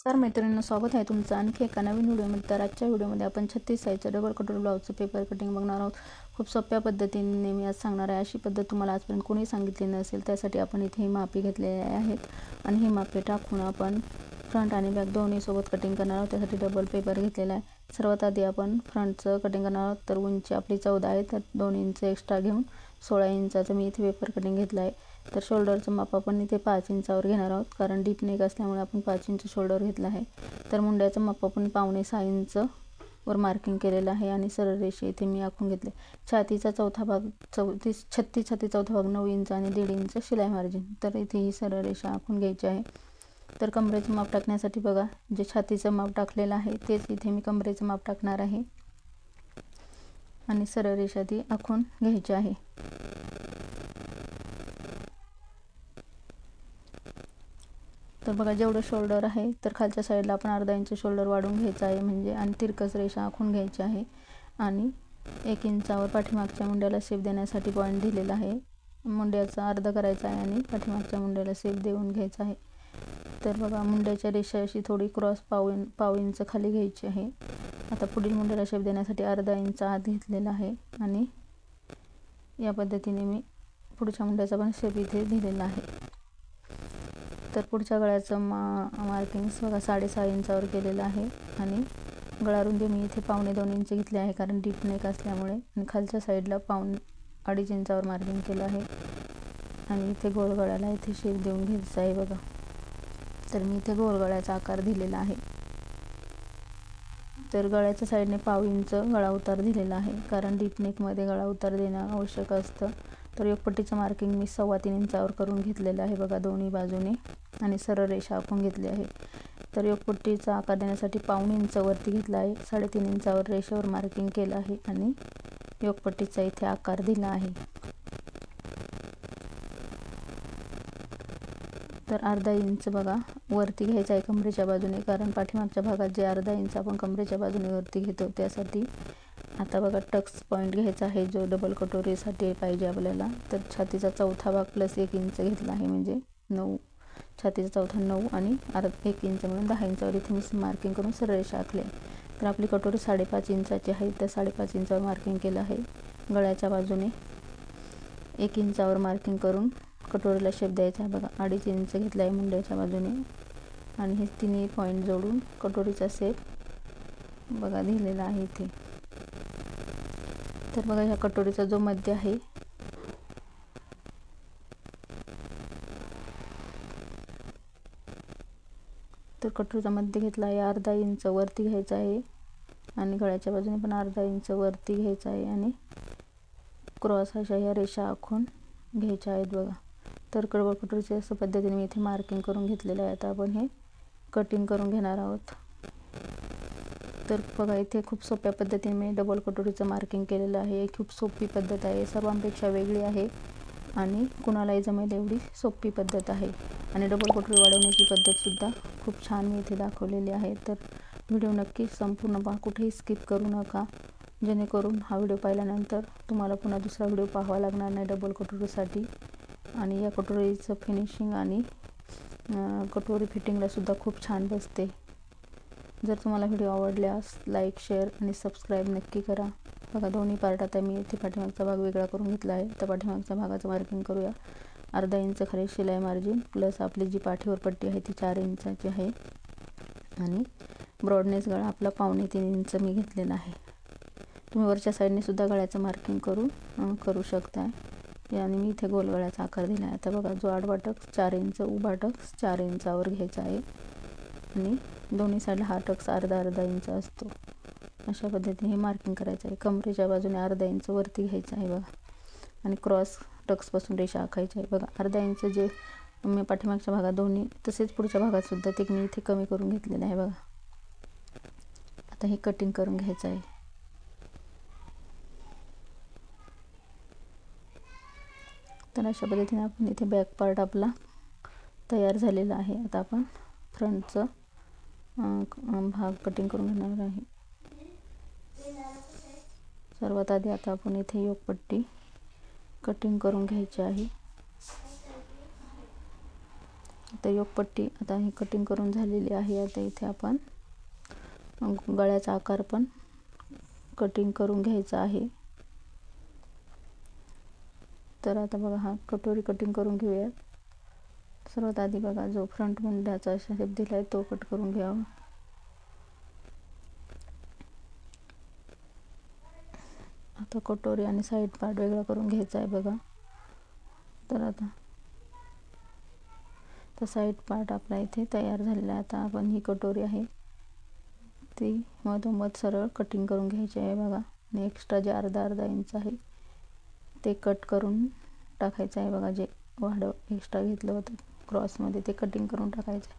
नमस्कार मैत्रिणींना स्वागत आहे तुमचं आणखी एका नवीन व्हिडिओमध्ये. तर आजच्या व्हिडिओमध्ये आपण छत्तीस साईजचं डबल कटोरी ब्लाऊजचं पेपर कटिंग बघणार आहोत. खूप सोप्या पद्धतीने मी आज सांगणार आहे. अशी पद्धत तुम्हाला आजपर्यंत कोणी सांगितली नसेल त्यासाठी आपण इथे ही मापी घेतलेली आहेत. आणि ही मापी टाकून आपण फ्रंट आणि बॅक दोन्हीसोबत कटिंग करणार आहोत. त्यासाठी डबल पेपर घेतलेला आहे. सर्वात आधी आपण फ्रंटचं कटिंग करणार आहोत. तर उंची आपली चौदा आहे. तर दोन इंच एक्स्ट्रा घेऊन सोळा इंचाचं मी इथे पेपर कटिंग घेतलं आहे. तर शोल्डरचं माप आपण इथे पाच इंचावर घेणार आहोत. कारण डीप नेक असल्यामुळे आपण पाच इंच शोल्डर घेतलं आहे. तर मुंड्याचं माप आपण पावणे सहा इंच वर मार्किंग केलेलं आहे आणि सरळ रेषे इथे मी आखून घेतले. छातीचा चौथा भाग चौतीस छत्तीस छाती चौथा भाग नऊ इंच आणि दीड इंच शिलाई मार्जिन तर इथे ही सरळ रेषा आखून घ्यायची आहे. तर कमरेचं माप टाकण्यासाठी बघा जे छातीचं माप टाकलेलं आहे तेच इथे मी कमरेचं माप टाकणार आहे. आणि सरळ रेषा ती आखून घ्यायची आहे. तर बघा जेवढं शोल्डर आहे तर खालच्या साईडला आपण अर्धा इंच शोल्डर वाढून घ्यायचं आहे. म्हणजे आणि तिरकस रेषा आखून घ्यायची आहे. आणि एक इंचावर पाठीमागच्या मुंड्याला शेप देण्यासाठी पॉईंट दिलेला आहे. मुंड्याचा अर्ध करायचा आहे आणि पाठीमागच्या मुंड्याला शेप देऊन घ्यायचा आहे. तर बघा मुंड्याच्या रेषा अशी थोडी क्रॉस पाव इन पाव इंच खाली घ्यायची आहे. आता पुढील मुंड्याला शेप देण्यासाठी अर्धा इंच आत घेतलेला आहे. आणि या पद्धतीने मी पुढच्या मुंड्याचा पण शेप इथे दिलेला आहे. तर पुढच्या गळ्याचं मा मार्किंग्स बघा साडेसहा इंचावर केलेलं आहे. आणि गळा रुंदी मी इथे पावणे दोन इंच घेतले आहे कारण डीप नेक असल्यामुळे. आणि खालच्या साईडला पाऊन अडीच इंचावर मार्किंग केलं आहे. आणि इथे गोलगळ्याला इथे शेप देऊन घ्यायचं आहे बघा. तर मी इथे गोलगळ्याचा आकार दिलेला आहे. तर गळ्याच्या साईडने पाव इंच गळा उतार दिलेला आहे. कारण डीपनेकमध्ये गळा उतार देणं आवश्यक असतं. तर योगपट्टीचं मार्किंग मी सव्वा तीन इंचावर करून घेतलेलं आहे बघा दोन्ही बाजूने. आणि सरळ रेषा आखून घेतली आहे. तर योगपट्टीचा आकार देण्यासाठी पाऊण इंचावरती घेतला आहे. साडेतीन इंचावर रेषेवर मार्किंग केलं आहे. आणि योगपट्टीचा इथे आकार दिला आहे. तर अर्धा इंच बघा वरती घ्यायचा आहे कमरेच्या बाजूने. कारण पाठीमागच्या भागात जे अर्धा इंच आपण कमरेच्या बाजूने वरती घेतो त्यासाठी आता बघा टक्स पॉईंट घ्यायचा आहे जो डबल कटोरीसाठी पाहिजे आपल्याला. तर छातीचा चौथा भाग प्लस एक इंच घेतला आहे म्हणजे नऊ. छातीचा चौथा नऊ आणि अर्ध एक इंच म्हणून दहा इंचावर इथे मी मार्किंग करून सरळ रेषा आखले तर आपली कटोरी साडेपाच इंचाची आहे तर साडेपाच इंचावर मार्किंग केलं आहे. गळ्याच्या बाजूने एक इंचावर मार्किंग करून कटोरीला शेप द्यायचा आहे. बघा अडीच इंच घेतला आहे मुंड्याच्या बाजूने. आणि हे तिन्ही पॉईंट जोडून कटोरीचा शेप बघा दिलेला आहे इथे. तर बघा ह्या कटोरीचा जो मध्य आहे तर कटोरीचा मध्य घेतला आहे अर्धा इंच वरती घ्यायचा आहे. आणि गळ्याच्या बाजूने पण अर्धा इंच वरती घ्यायचा आहे. आणि क्रॉस अशा ह्या रेषा आखून घ्यायच्या आहेत बघा. तर कडवळ कटोरीच्या असं पद्धतीने मी इथे मार्किंग करून घेतलेलं आहे आता आपण हे कटिंग करून घेणार आहोत. तर बघा इथे खूप सोप्या पद्धतीने मी डबल कटोरीचं मार्किंग केलेलं आहे. खूप सोपी पद्धत आहे. सर्वांपेक्षा वेगळी आहे आणि कुणालाही जमेल एवढी सोपी पद्धत आहे. आणि डबल कटोरी वाढवण्याची पद्धतसुद्धा खूप छान मी इथे दाखवलेली आहे. तर व्हिडिओ नक्की संपूर्ण पहा. कुठेही स्किप करू नका. जेणेकरून हा व्हिडिओ पाहिल्यानंतर तुम्हाला पुन्हा दुसरा व्हिडिओ पाहावा लागणार नाही डबल कटोरीसाठी. आणि या कटोरीचं फिनिशिंग आणि कटोरी फिटिंगलासुद्धा खूप छान बसते. जर तुम्हाला व्हिडिओ आवडल्यास लाईक शेअर आणि सबस्क्राईब नक्की करा. बघा दोन्ही पार्ट आता मी इथे पाठीमागचा भाग वेगळा करून घेतला आहे. तर पाठीमागच्या भागाचं मार्किंग करूया. अर्धा इंच खाली शिलाई मार्जिन प्लस आपली जी पाठीवर पट्टी आहे ती चार इंचाची आहे. आणि ब्रॉडनेस गळा आपला पावणे तीन इंच मी घेतलेला आहे. तुम्ही वरच्या साईडने सुद्धा गळ्याचं मार्किंग करू करू शकता याने मी इथे गोलगळ्याचा आकार दिला आहे. आता बघा जो आडवा टक्स चार इंच उभा टक्स चार इंचावर घ्यायचा आहे. आणि दोन्ही साईडला हा टक्स अर्धा अर्धा इंच असतो. अशा पद्धतीने हे मार्किंग करायचं आहे. कमरेच्या बाजूने अर्धा इंच वरती घ्यायचं आहे बघा. आणि क्रॉस टक्सपासून रेषा आखायची आहे. बघा अर्धा इंच जे मी पाठीमागच्या भागात दोन्ही तसेच पुढच्या भागात सुद्धा ते मी इथे कमी करून घेतलेलं आहे बघा. आता हे कटिंग करून घ्यायचं आहे. तर अशा पद्धतीने आपण इथे बॅक पार्ट आपला तयार झालेला आहे. आता आपण फ्रंटचं भाग कटिंग करून घेणार आहे. सर्वात आधी आता आपण इथे योगपट्टी कटिंग करून घ्यायची आहे. आता योगपट्टी आता ही कटिंग करून झालेली आहे. आता इथे आपण गळ्याचा आकार पण कटिंग करून घ्यायचा आहे. तर आता बघा हा कटोरी कटिंग करून घेऊयात. सर्वात आधी बघा जो फ्रंट मुंड्याचा शेप दिला आहे तो कट करून घ्यावा. आता कटोरी आणि साईड पार्ट वेगळा करून घ्यायचा आहे बघा. तर आता तर साईड पार्ट आपला इथे तयार झालेला आहे. आता आपण ही कटोरी आहे ती मधोमध सरळ कटिंग करून घ्यायची आहे बघा. आणि एक्स्ट्रा जे अर्धा अर्धा इंच आहे ते कट करून टाकायचं आहे. बघा जे वाढव एक्स्ट्रा घेतलं होतं क्रॉसमध्ये ते कटिंग करून टाकायचं आहे.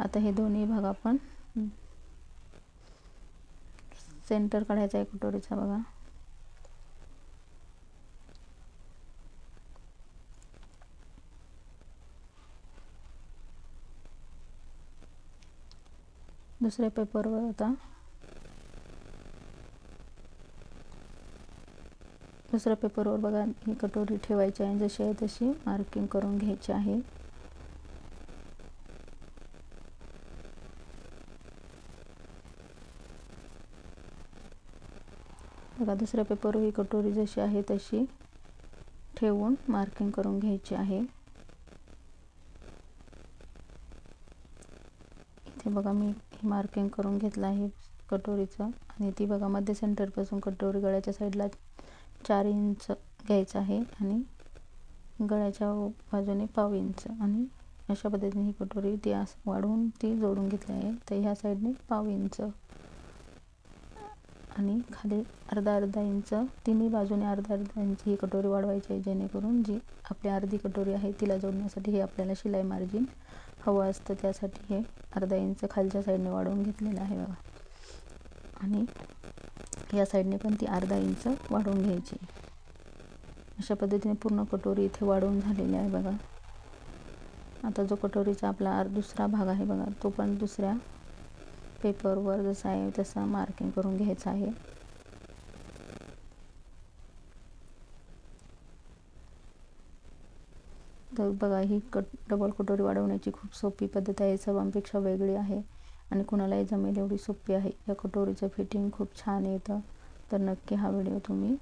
आता हे दोन्ही भाग आपण सेंटर काढायचा आहे कटोरीचा बघा. दुसऱ्या पेपरवर आता दुसऱ्या पेपरवर बघा ही कटोरी ठेवायची आहे जशी आहे तशी मार्किंग करून घ्यायची आहे. बघा दुसऱ्या पेपरवर ही कटोरी जशी आहे तशी ठेवून मार्किंग करून घ्यायची आहे. इथे बघा मी हे मार्किंग करून घेतलं आहे कटोरीचं आणि ती बघा मध्य सेंटरपासून कटोरी गळ्याच्या साईडला चार इंच घ्यायचं आहे आणि गळ्याच्या बाजूने पाव इंच आणि अशा पद्धतीने ही कटोरी ती वाढवून ती जोडून घेतली आहे. तर ह्या साईडने पाव इंच आणि खाली अर्धा अर्धा इंच तिन्ही बाजूने अर्धा अर्धा इंच ही कटोरी वाढवायची आहे जेणेकरून जी आपली अर्धी कटोरी आहे तिला जोडण्यासाठी हे आपल्याला शिलाई मार्जिन हवं असतं. त्यासाठी हे अर्धा इंच खालच्या साईडने वाढवून घेतलेलं आहे बघा. आणि या साईडने पण ती अर्धा इंच वाढवून घ्यायची. अशा पद्धतीने पूर्ण कटोरी इथे वाढवून झालेली आहे बघा. आता जो कटोरीचा आपला दुसरा भाग आहे बघा तो पण दुसऱ्या पेपरवर जसा आहे तसा मार्किंग करून घ्यायचा आहे. तर बघा ही कट डबल कटोरी वाढवण्याची खूप सोपी पद्धत आहे सर्वांपेक्षा वेगळी आहे. आणि कुणालाही जमेल एवढी सोपी आहे. या कटोरीचं फिटिंग खूप छान येतं. तर नक्की हा व्हिडिओ तुम्ही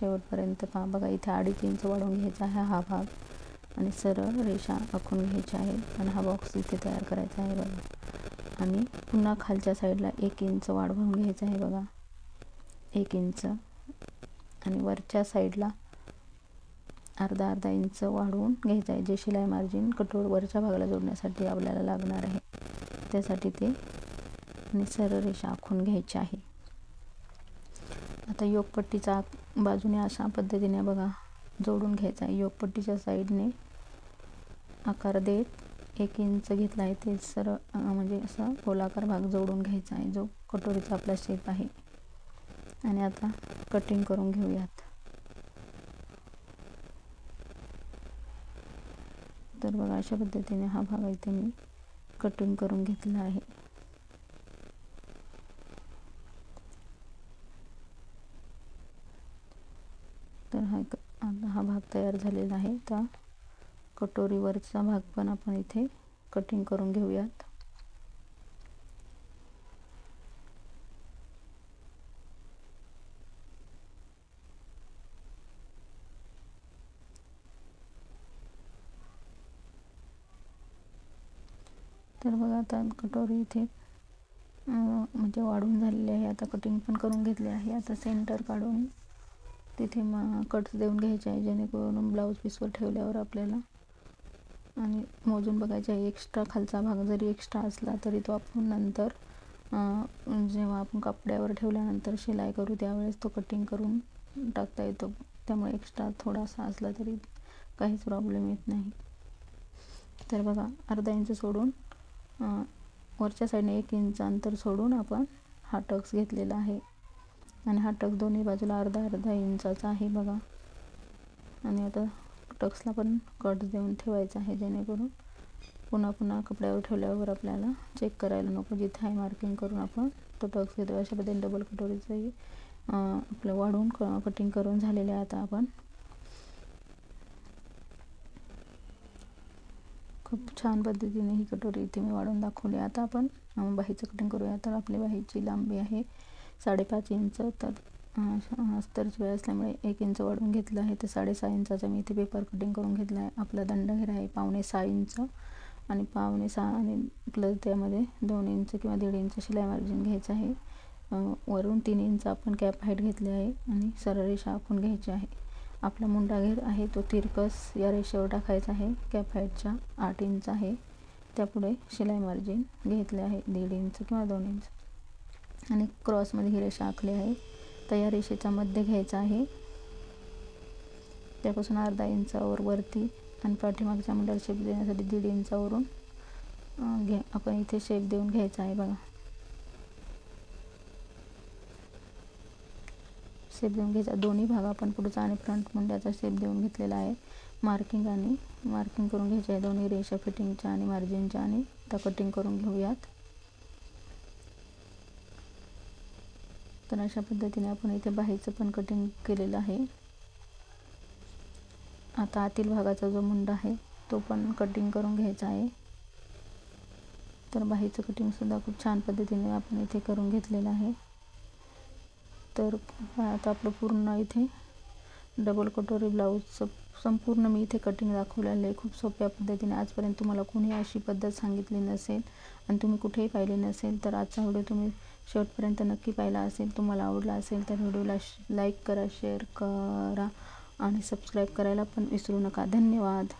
शेवटपर्यंत पहा. बघा इथे अडीच इंच वाढवून घ्यायचा आहे हा भाग. आणि सरळ रेषा आखून घ्यायची आहे. आणि हा बॉक्स इथे तयार करायचा आहे बघा. आणि पुन्हा खालच्या साईडला एक इंच वाढवून घ्यायचं आहे बघा. एक इंच. आणि वरच्या साईडला अर्धा अर्धा इंच वाढवून घ्यायचं आहे. जे शिलाई मार्जिन कटोर वरच्या भागाला जोडण्यासाठी आपल्याला लागणार आहे. त्यासाठी ते आणि सरळ रेषा आखून घ्यायची आहे. आता योगपट्टीचा बाजूने अशा पद्धतीने बघा जोडून घ्यायचा आहे. योगपट्टीच्या साईडने आकार देत एक इंच घेतला आहे. ते सरळ म्हणजे असा गोलाकार भाग जोडून घ्यायचा आहे. जो कटोरीचा आपला शेप आहे. आणि आता कटिंग करून घेऊयात. तर बघा अशा पद्धतीने हा भाग इथे मी कटिंग करून घेतला आहे तर हा आता हा भाग तयार झालेला आहे. त्या कटोरीवरचा भाग पण आपण इथे कटिंग करून घेऊयात. तर बघा आता कटोरी इथे म्हणजे वाढून झालेली आहे. आता कटिंग पण करून घेतली आहे. आता सेंटर काढून तिथे मग कट्स देऊन घ्यायचे आहे जेणेकरून ब्लाऊज पीसवर ठेवल्यावर आपल्याला आणि मोजून बघायचे आहे एक्स्ट्रा खालचा भाग जरी एक्स्ट्रा असला तरी तो आपण नंतर जेव्हा आपण कपड्यावर ठेवल्यानंतर शिलाई करू त्यावेळेस तो कटिंग करून टाकता येतो. त्यामुळे एक्स्ट्रा थोडासा असला तरी काहीच प्रॉब्लेम येत नाही. तर बघा अर्धा इंच सोडून वरच्या साईडने एक इंच अंतर सोडून आपण हा टक्स घेतलेला आहे. आणि हा टक्स दोन्ही बाजूला अर्धा अर्धा इंचाचा आहे बघा. आणि आता टक्सला पण कट देऊन ठेवायचा आहे जेणेकरून पुन्हा पुन्हा कपड्यावर ठेवल्यावर आपल्याला चेक करायला नको. जिथे आहे मार्किंग करून आपण तो टक्स घेतो. अशा पद्धतीने डबल कटोरीचंही आपलं वाढून क कटिंग करून झालेले आहे आता आपण. खूप छान पद्धतीने ही कटोरी इथे मी वाढून दाखवली. आता आपण बाहीचं कटिंग करूया. तर आपली बाहीची लांबी आहे साडेपाच इंच तर अं, वेळ असल्यामुळे एक इंच वाढवून घेतलं आहे. तर साडेसहा इंचाचा मी इथे पेपर कटिंग करून घेतला आहे. आपला दंड घेरा आहे पावणे सहा इंच आणि पावणे सहा आणि प्लस त्यामध्ये दोन इंच किंवा दीड इंच शिलाई मार्जिन घ्यायचं आहे. वरून तीन इंच आपण कॅप हाईट घेतली आहे आणि सरळ रेषा आखून घ्यायची आहे. आपला मुंडा घेर आहे तो तिरकस या रेषेवर टाकायचा आहे. कॅप हाईटच्या आठ इंच आहे. त्यापुढे शिलाई मार्जिन घेतले आहे दीड इंच किंवा दोन इंच. आणि क्रॉसमध्ये ही रेषा आखली आहे. तर या रेषेचा मध्य घ्यायचा आहे. त्यापासून अर्धा इंचावर वरती आणि पाठीमागच्या मुलाला शेप देण्यासाठी दीड इंचावरून घे आपण इथे शेप देऊन घ्यायचा आहे बघा. शेप देऊन घ्यायचा. दोन्ही भाग आपण पुढचा आणि फ्रंट मुंड्याचा शेप देऊन घेतलेला आहे. मार्किंग आणि मार्किंग करून घ्यायचे आहे. दोन्ही रेषा फिटिंगच्या आणि मार्जिनच्या आणि त्या कटिंग करून घेऊयात. तर अशा पद्धतीने आपण इथे बाहीचं पण कटिंग केलेलं आहे. आता आतील भागाचा जो मुंडा आहे तो पण कटिंग करून घ्यायचा आहे. तर बाहीचं कटिंगसुद्धा खूप छान पद्धतीने आपण इथे करून घेतलेलं आहे. तर आता आपलं पूर्ण इथे डबल कटोरी ब्लाऊजचं संपूर्ण मी इथे कटिंग दाखवलेलं आहे. खूप सोप्या पद्धतीने आजपर्यंत तुम्हाला कोणी अशी पद्धत सांगितली नसेल आणि तुम्ही कुठेही पाहिली नसेल तर आजचा व्हिडिओ तुम्ही शेवटपर्यंत नक्की पाहिला असेल तुम्हाला आवडला असेल तर व्हिडिओला लाईक करा शेअर करा आणि सबस्क्राईब करायला पण विसरू नका. धन्यवाद.